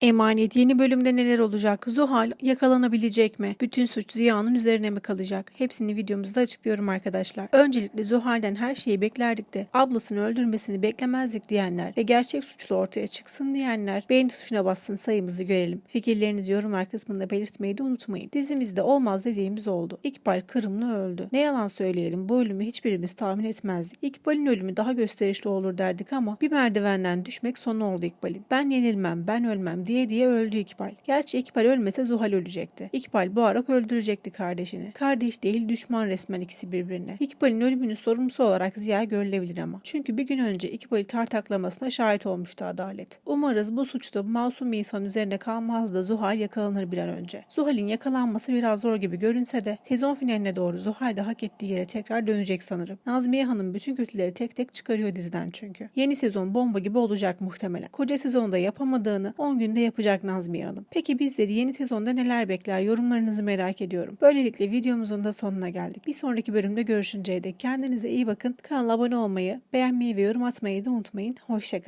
Emanet yeni bölümde neler olacak? Zuhal yakalanabilecek mi? Bütün suç Ziya'nın üzerine mi kalacak? Hepsini videomuzda açıklıyorum arkadaşlar. Öncelikle Zuhal'den her şeyi beklerdik de ablasını öldürmesini beklemezdik diyenler ve gerçek suçlu ortaya çıksın diyenler beğeni tuşuna bassın sayımızı görelim. Fikirlerinizi yorumlar kısmında belirtmeyi de unutmayın. Dizimizde olmaz dediğimiz oldu. İkbal Kırımlı öldü. Ne yalan söyleyelim bu ölümü hiçbirimiz tahmin etmezdik. İkbal'in ölümü daha gösterişli olur derdik ama bir merdivenden düşmek sonu oldu İkbal'in. Ben yenilmem, ben ölmem diye diye öldü İkbal. Gerçi İkbal ölmese Zuhal ölecekti. İkbal boğarak öldürecekti kardeşini. Kardeş değil düşman resmen ikisi birbirine. İkbal'in ölümünün sorumlusu olarak Ziya görülebilir ama. Çünkü bir gün önce İkbal'i tartaklamasına şahit olmuştu adalet. Umarız bu suçta masum bir insan üzerine kalmaz da Zuhal yakalanır bir an önce. Zuhal'in yakalanması biraz zor gibi görünse de sezon finaline doğru Zuhal de hak ettiği yere tekrar dönecek sanırım. Nazmiye Hanım bütün kötüleri tek tek çıkarıyor diziden çünkü. Yeni sezon bomba gibi olacak muhtemelen. Koca sezonda yapamadığını 10 günde yapacak Nazmiye Hanım. Peki bizleri yeni sezonda neler bekler? Yorumlarınızı merak ediyorum. Böylelikle videomuzun da sonuna geldik. Bir sonraki bölümde görüşünceye dek kendinize iyi bakın. Kanala abone olmayı, beğenmeyi ve yorum atmayı da unutmayın. Hoşçakalın.